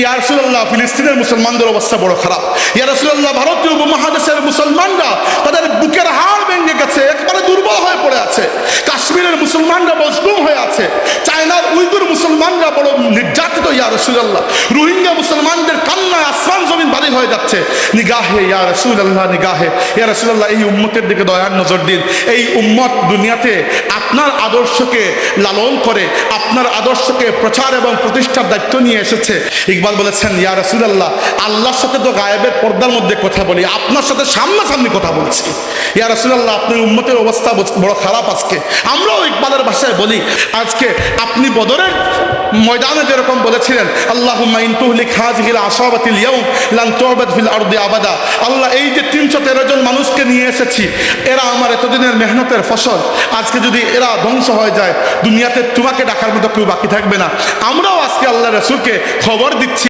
ইয়া রাসূলুল্লাহ, ফিলিস্তিনের মুসলমানদের অবস্থা বড় খারাপ। ইয়া রাসূলুল্লাহ, ভারতীয় উপমহাদেশের মুসলমানরা তাদের বুকের হাড় ভেঙে গেছে, একবারে দুর্বল হয়ে পড়ে আছে। কাশ্মীরের মুসলমানরা মজলুম হয়ে আছে, চায়নার উইগুর মুসলমানরা বড় নির্যাতিত, ইয়া রাসূলুল্লাহ। রোহিঙ্গা মুসলমানদের কান্নায়, আসমান হয়ে যাচ্ছে। নিগাহে, ইয়া রাসূলুল্লাহ, নিগাহে। ইয়া রাসূলুল্লাহ, এই উম্মতের দিকে দয়ার নজর দিন। এই উম্মত দুনিয়াতে আপনার আদর্শকে লালন করে, আপনার আদর্শকে প্রচার এবং প্রতিষ্ঠার দায়িত্ব নিয়ে এসেছে। ইকবাল বলেছেন, ইয়া রাসূলুল্লাহ, আল্লাহর সাথে তো গায়েবের পর্দার মধ্যে কথা বলি, আপনার সাথে সামনাসামনি কথা বলছি। ইয়া রাসূলুল্লাহ, আপনার উম্মতের অবস্থা বড় খারাপ আজকে। আমরাও ইকবালের ভাষায় বলি, আজকে আপনি বদরের ময়দানে যেরকম বলেছিলেন, আল্লাহুম্মা ইন তুহলিক হাযিহিল আসাবাতিল ইয়াউম, লান আবাদা। আল্লাহ, এই যে তিনশো তেরো জন মানুষকে নিয়ে এসেছি, এরা আমার এতদিনের মেহনতের ফসল। আজকে যদি এরা ধ্বংস হয়ে যায়, দুনিয়াতে তোমাকে ডাকার মতো কেউ বাকি থাকবে না। আমরাও আজকে আল্লাহ রসুলকে খবর দিচ্ছি।